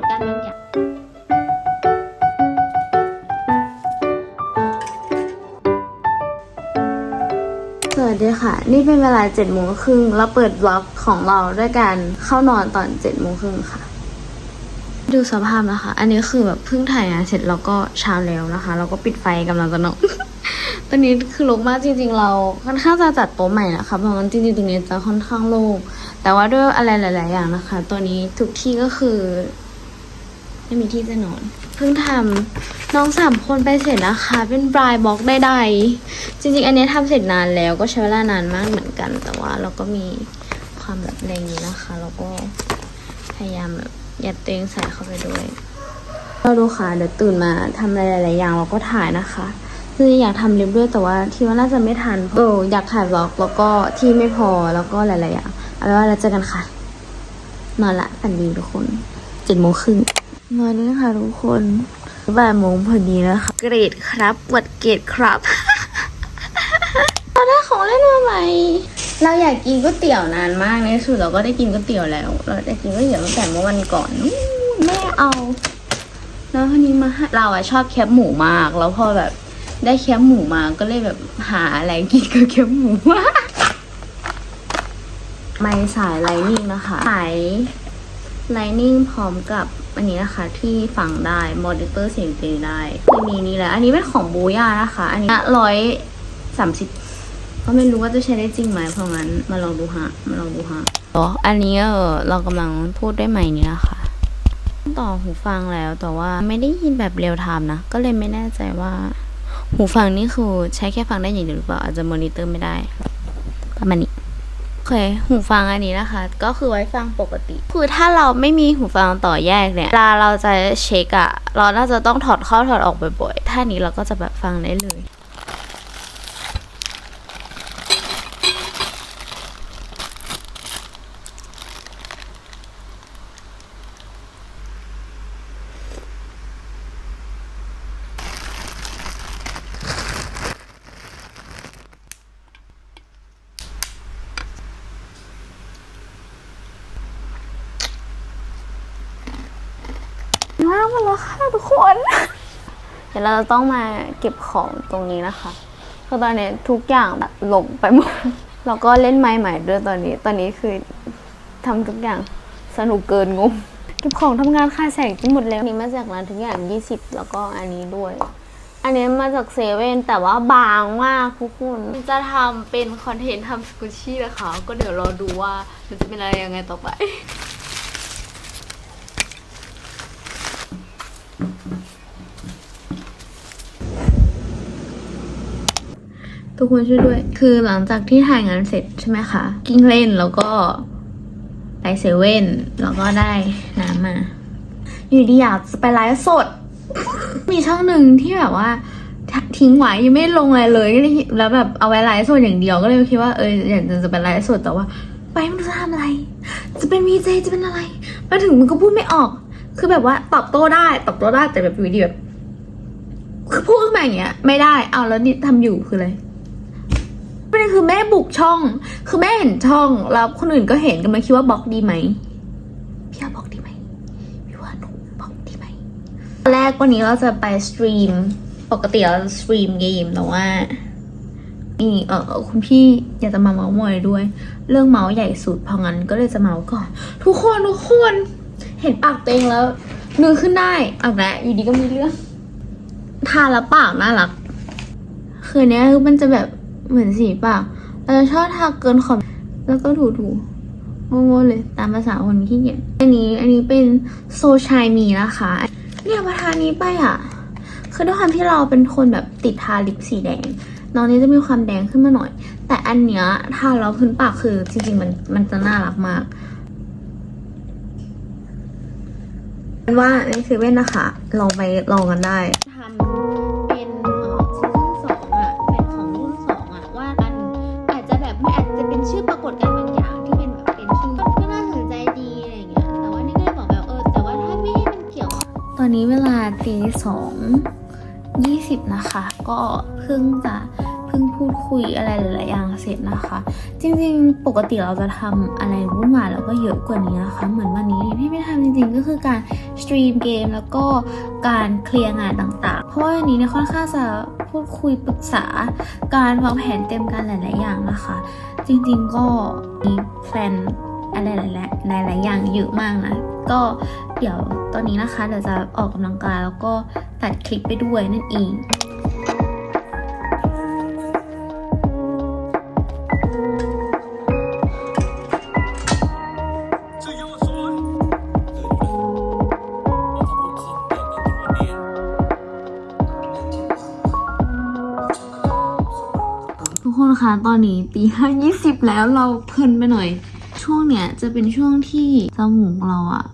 ฏการณ์บางอย่างสวัสดีค่ะ นี่เป็นเวลา7จ็ดโมงครึ่งเราเปิดบล็อกของเราด้วยการเข้านอนตอน7จ็ดโมงครึ่งค่ะ ดูสภาพนะคะ อันนี้คือแบบเพิ่งถ่ายงานเสร็จแล้วก็เช้าแล้วนะคะ เราก็ปิดไฟกำลังจะนอนตอนนี้คือรกมากจริง ๆ เราค่อนข้างจะจัดโต๊ะใหม่นะคะเพราะงั้นจริงๆตรงนี้จะค่อนข้างโล่งแต่ว่าด้วยอะไรหลาย ๆ อย่างนะคะ ตัวนี้ทุกที่ก็คือ ไม่มีที่จะนอน เพิ่งทำน้องสามคนไปเสร็จนะคะ เป็นบรายบล็อกใดๆจริงๆ อันนี้ทำเสร็จนานแล้วก็ใช้เวลานานมากเหมือนกัน แต่ว่าเราก็มีความแบบอะไรอย่างนี้นะคะ แล้วก็พยายามแบบยัดตัวเองใส่เข้าไปด้วยเราดูค่ะเดี๋ยวตื่นมาทำอะไรหลายๆอย่างเราก็ถ่ายนะคะคืออยากทำล็บด้วยแต่ว่าที่ว่าน่าจะไม่ทันเอออยากถ่ายบล็อกแล้วก็ที่ไม่พอแล้วก็หลายๆอย่างเอาเป็นว่าเราเจอกันค่ะ นอนละฝันดีทุกคนเจ็ดโมงครึ่ง นอนนี้ค่ะทุกคนบ่ายโมงพอดีแล้วค่ะเกรดครับวัดเกรดครับเราได้ของเล่นมาใหม่ เราอยากกินก๋วยเตี๋ยวนานมากในที่สุดเราก็ได้กินก๋วยเตี๋ยวแล้ว เราได้กินก๋วยเตี๋ยวตั้งแต่เมื่อวันก่อนนู่นแม่เอา แล้วทีนี้มาให้เราอะชอบแคบหมูมาก แล้วพอแบบได้แคบหมูมาก็เลยแบบหาอะไรกินกับแคบหมูมากไม่สายไลนิ่งนะคะสาย ไลนิ่งพร้อมกับอันนี้นะคะที่ฝังได้ มอนิเตอร์เสียงเพลงได้คือมีนี่แหละอันนี้เป็นของบูย่านะคะ อันนี้ร้อยสามสิบก็ไม่รู้ว่าจะใช้ได้จริงไหมเพราะงั้นมาลองดูฮะมาลองดูฮะอ๋ออันนี้เออเรากำลังพูดด้วยใหม่นี้นะคะต่อหูฟังแล้วแต่ว่าไม่ได้ยินแบบเรียลไทม์นะ ก็เลยไม่แน่ใจว่า หูฟังนี่คือใช้แค่ฟังได้อย่างเดียวหรือเปล่าอาจจะมอนิเตอร์ไม่ได้ประมาณนี้ เค หูฟังอันนี้นะคะ ก็คือไว้ฟังปกติ คือถ้าเราไม่มีหูฟังต่อแยกเนี่ยเวลาเราจะเช็คอะเราน่าจะต้องถอดเข้าถอดออกบ่อยๆ ถ้านี้เราก็จะแบบฟังได้เลย มากมาแล้วค่ะทุกคน เดี๋ยวเราจะต้องมาเก็บของตรงนี้นะคะคือตอนนี้ทุกอย่างแบบหลงไปหมด แล้วก็เล่นไม้ใหม่ด้วยตอนนี้ ตอนนี้คือทำทุกอย่างสนุกเกินงงเก็บของทำงานค่าแสงที่หมดแล้วนนี้มาจากร้านทุกอย่าง 20 แล้วก็อันนี้ด้วย อันนี้มาจากเซเว่นแต่ว่าบางมากทุกคนจะทำเป็นคอนเทนต์ทำสกุชชี่นะคะ ก็เดี๋ยวรอดูว่ามันจะเป็นอะไรยังไงต่อไป ทุกคนช่วยด้วย คือหลังจากที่ถ่ายงานเสร็จใช่ไหมคะ กิ้งเล่นแล้วก็ไปเซเว่นแล้วก็ได้น้ำมา อยู่ดีอยากจะไปไลฟ์สด มีช่องหนึ่งที่แบบว่าทิ้งไว้ยังไม่ลงอะไรเลยแล้วแบบเอาไว้ไลฟ์สดอย่างเดียวก็เลยคิดว่าเอออยากจะไปไลฟ์สดแต่ว่า ไปไมันจะทำอะไร จะเป็นวีเจจะเป็นอะไร มาถึงมันก็พูดไม่ออก คือแบบว่าตอบโต้ได้ตอบโต้ได้แต่แบบอยู่ดีแบบคือพูดขึ้นมาอย่างเงี้ยไม่ได้เอาแล้วนี่ทำอยู่คืออะไร คือแม่บุกช่อง คือแม่เห็นช่อง แล้วคนอื่นก็เห็นกันมาคิดว่าบล็อกดีไหมพี่ว่าบล็อกดีไหมพี่ว่าหนูบล็อกดีไหมแรกวันนี้เราจะไปสตรีม ปกติเราจะสตรีมเกมแต่ว่านี่เออคุณพี่อยากจะมาเมาส์มอยด้วย เรื่องเมาส์ใหญ่สุดเพราะงั้นก็เลยจะเมาส์ก่อน ทุกคนทุกคนเห็นปากเต็งแล้วนึกขึ้นได้เอาละอยู่ดีก็มีเรื่องทาแล้วปากน่ารักคือเนี้ยมันจะแบบ เหมือนสีปากเราจะชอบทาเกินขอบแล้วก็ถูถูๆโง่ๆเลยตามภาษาคนขี้เกียจอันนี้อันนี้เป็นโซชายมีนะคะ เนี่ยพอทานี้ไปอะ คือด้วยความที่เราเป็นคนแบบติดทาลิปสีแดง น้องนี้จะมีความแดงขึ้นมาหน่อย แต่อันเนี้ยทาแล้วพื้นปากคือจริงๆมันมันจะน่ารักมากเป็นว่าในเซเว่นนะคะ ลองไปลองกันได้ อาจจะเป็นชื่อปรากฏการณ์บางอย่างที่เป็นแบบเป็นชื่อก็น่าสนใจดีอะไรอย่างเงี้ย แต่ว่านี่ก็เลยบอกแบบเออ แต่ว่าถ้าไม่ให้มันเกี่ยว ตอนนี้เวลาตีสองยี่สิบนะคะ ก็เพิ่งจะ พิ่งพูดคุยอะไรหลายๆอย่างเสร็จนะคะ จริงๆ ปกติเราจะทำอะไรวุ่นวายแล้วก็เยอะกว่านี้นะคะ เหมือนวันนี้ที่ไม่ทำจริงๆ ก็คือการสตรีมเกมแล้วก็การเคลียร์งานต่างๆ เพราะว่าอันนี้เนี่ยค่อนข้างจะพูดคุยปรึกษา การวางแผนเต็มการหลาย ๆ อย่างนะคะ จริงๆก็มีแพลนอะไรหลายๆหลายๆอย่างเยอะมากนะ ก็เดี๋ยวตอนนี้นะคะเดี๋ยวจะออกกำลังกายแล้วก็ตัดคลิปไปด้วยนั่นเอง ตอนนี้ตีห้ายี่สิบแล้วเราเพลินไปหน่อย ช่วงเนี้ยจะเป็นช่วงที่จมูกเราอะ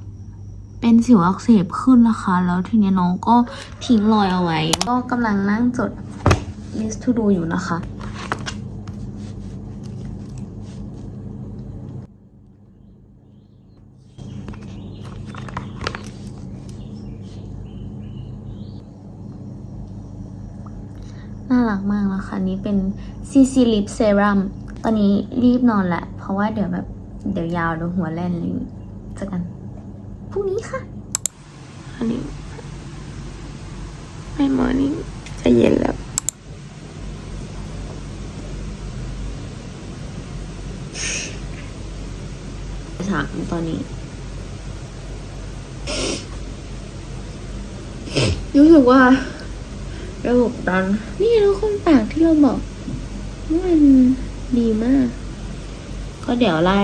เป็นสิวอักเสบขึ้นนะคะ แล้วทีเนี้ยน้องก็ทิ้งรอยเอาไว้ ก็กำลังนั่งจด list to do อยู่นะคะ น่ารัก มากนะคะนี่เป็น CC Lip Serum ตอนนี้รีบนอนแหละ เพราะว่าเดี๋ยวแบบ เดี๋ยวยาวเดี๋ยวหัวแล่นเลยเจอกันพรุ่งนี้ค่ะ อันนี้ไม่มอร์นิ่งจะเย็นแล้วสามตอนนี้รู้สึกว่า ระบบดันนี่ทุกคนปากที่เราบอกว่ามันดีมาก ก็เดี๋ยวไล่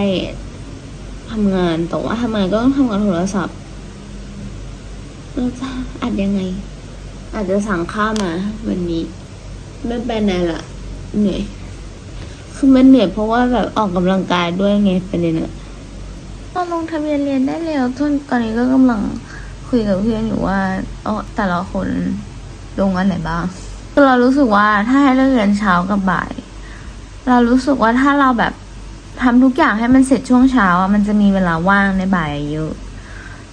ทำงานแต่ว่าทำงานก็ต้องทำงานโทรศัพท์เราจะอัดยังไง อาจจะสั่งข้าวมาวันนี้ ไม่เป็นไรละเหนื่อยคือมันเหนื่อยเพราะว่าแบบออกกำลังกายด้วยไงประเด็นอะเราลงทะเบียนเรียนได้แล้วทุนตอนนี้ก็กำลังคุยกับเพื่อนอยู่ว่าเออแต่ละคน ลงอันไหนบ้างคือเรารู้สึกว่าถ้าให้เลือกเรียนเช้ากับบ่าย เรารู้สึกว่าถ้าเราแบบทำทุกอย่างให้มันเสร็จช่วงเช้าอะมันจะมีเวลาว่างในบ่ายเยอะ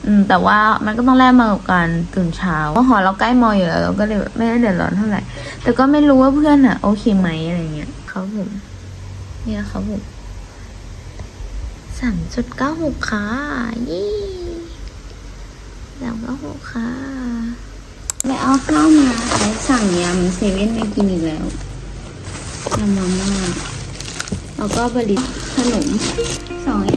อืม แต่ว่ามันก็ต้องแลกมากับการตื่นเช้าเพราะหอเราใกล้มออยู่แล้วเราก็เลยไม่ได้เดือดร้อนเท่าไหร่ แต่ก็ไม่รู้ว่าเพื่อนอะโอเคไหมอะไรเงี้ยเขาผมเนี่ยเขาผมสามจุดเก้าหกค่ะยี่สามเก้าหกค่ะ ไปเอาข้าวมาไปสั่งยำเซเว่นไม่กินอีกแล้วยำมาม่าแล้วก็บริตขนมสอง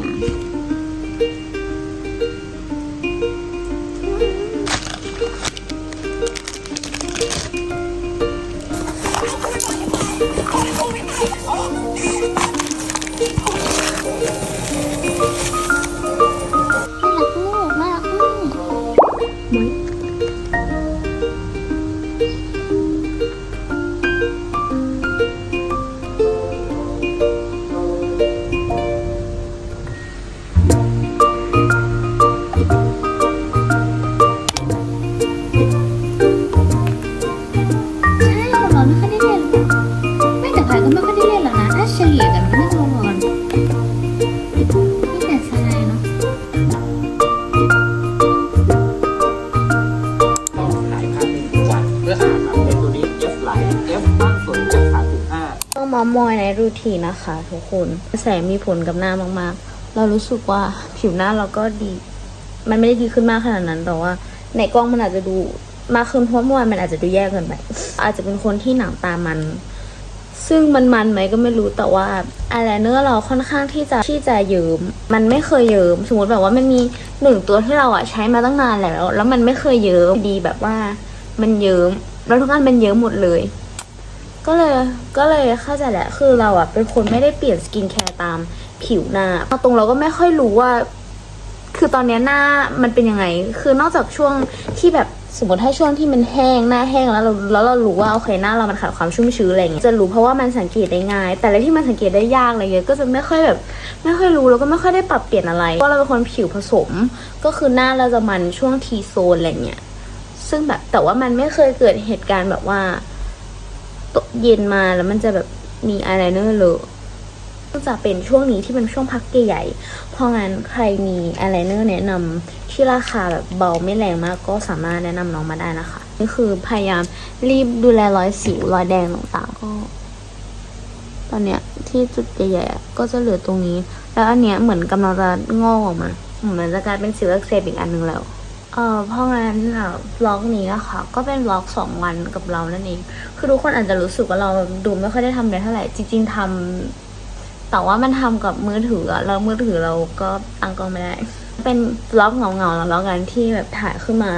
ูทีนะคะ ทุกคนแสงมีผลกับหน้ามากๆ เรารู้สึกว่าผิวหน้าเราก็ดี มันไม่ได้ดีขึ้นมากขนาดนั้นแต่ว่า ในกล้องมันอาจจะดูมากขึ้นเพราะเมื่อวานมันอาจจะดูแย่เกินไปอาจจะเป็นคนที่หนังตามัน ซึ่งมันมันไหมก็ไม่รู้แต่ว่าอะไรเนื้อเราค่อนข้างที่จะที่จะเยิมมันไม่เคยเยิมสมมติแบบว่ามันมีหนึ่งตัวที่เราอะใช้มาตั้งนานแล้ว แล้วมันไม่เคยเยิมดีแบบว่ามันเยิมแล้วทุกอันมันเยิมหมดเลย ก็เลยก็เลยเข้าใจแหละคือเราอะเป็นคนไม่ได้เปลี่ยนสกินแคร์ตามผิวหน้าเอตรงเราก็ไม่ค่อยรู้ว่า คือตอนนี้หน้ามันเป็นยังไง คือนอกจากช่วงที่แบบสมมติถ้าช่วงที่มันแห้งหน้าแห้งแล้วเราแล้วเรารู้ว่าโอเคหน้าเรามันขาดความชุ่มชื้นอะไรเงี้ยจะรู้เพราะว่ามันสังเกตได้ง่าย แต่อะไรที่มันสังเกตได้ยากอะไรเงี้ยก็จะไม่ค่อยแบบ ไม่ค่อยรู้แล้วก็ไม่ค่อยได้ปรับเปลี่ยนอะไรเพราะเราเป็นคนผิวผสม ก็คือหน้าเราจะมันช่วงทีโซนอะไรเงี้ยซึ่งแบบแต่ว่ามันไม่เคยเกิดเหตุการณ์แบบว่า ตกเย็นมาแล้วมันจะแบบมีอายไลเนอร์เลอะก็จะเป็นช่วงนี้ที่เป็นช่วงพักใหญ่ๆเพราะงั้นใครมีอายไลเนอร์แนะนำที่ราคาแบบเบาไม่แรงมากก็สามารถแนะนำน้องมาได้นะคะ นี่คือพยายามรีบดูแลรอยสิวรอยแดงต่างๆก็ ตอนเนี้ยที่จุดใหญ่ๆก็จะเหลือตรงนี้ แล้วอันเนี้ยเหมือนกำลังจะงอกออกมาเหมือนจะกลายเป็นสิวอักเสบอีกอันหนึ่งแล้ว เออเพราะงั้นอะบล็อกนี้อะค่ะก็เป็นบล็อกสองวันกับเรานั่นเอง คือทุกคนอาจจะรู้สึกว่าเราดูไม่ค่อยได้ทำอะไรเท่าไหร่ จริง ๆทำแต่ว่ามันทำกับมือถืออะแล้วมือถือเราก็ตั้งกล้องไม่ได้ เป็นบล็อกเงาๆแล้วแล้วกันที่แบบถ่ายขึ้นมา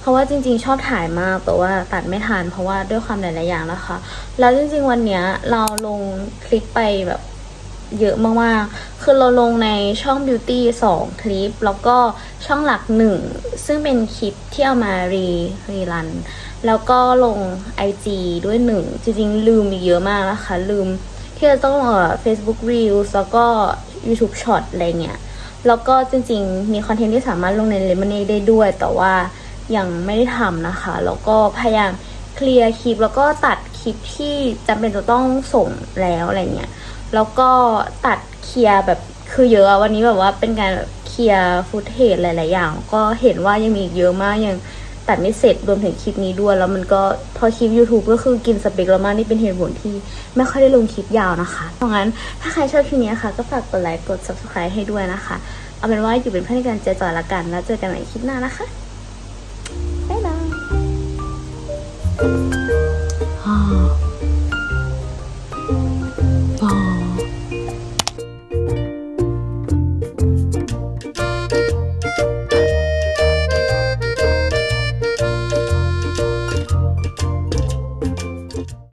เพราะว่าจริง ๆ ชอบถ่ายมากแต่ว่าตัดไม่ทันเพราะว่าด้วยความหลายๆอย่างนะคะ แล้วจริง ๆ วันเนี้ยเราลงคลิปไปแบบ เยอะมากๆ คือเราลงในช่อง Beauty 2 คลิป แล้วก็ช่องหลักหนึ่งซึ่งเป็นคลิปที่เอามารีรีรัน แล้วก็ลง IG ด้วยหนึ่งจริงๆ ลืมอีกเยอะมากนะคะ ลืมที่จะต้องเอ่อ Facebook Reels แล้วก็ YouTube Short อะไรเงี้ย แล้วก็จริงๆ มีคอนเทนต์ที่สามารถลงใน Lemonade ได้ด้วย แต่ว่ายังไม่ได้ทำนะคะ แล้วก็พยายามเคลียร์คลิปแล้วก็ตัดคลิปที่จำเป็นจะต้องส่งแล้วอะไรเงี้ย แล้วก็ตัดเคลียร์แบบคือเยอะวันนี้แบบว่าเป็นการแบบเคลียร์ฟุตเทจหลาย ๆ อย่าง ก็เห็นว่ายังมีอีกเยอะมากยังตัดไม่เสร็จรวมถึงคลิปนี้ด้วย แล้วมันก็พอคลิป YouTube ก็คือกินสเปคเรามากนี่เป็นเหตุผลที่ไม่ค่อยได้ลงคลิปยาวนะคะ เพราะงั้นถ้าใครชอบคลิปนี้นะคะก็ฝากกดไลค์กด subscribe ให้ด้วยนะคะ เอาเป็นว่าอยู่เป็นเพื่อนกันเจอจอยละกัน แล้วเจอกันใหม่คลิปหน้านะคะบ๊ายบาย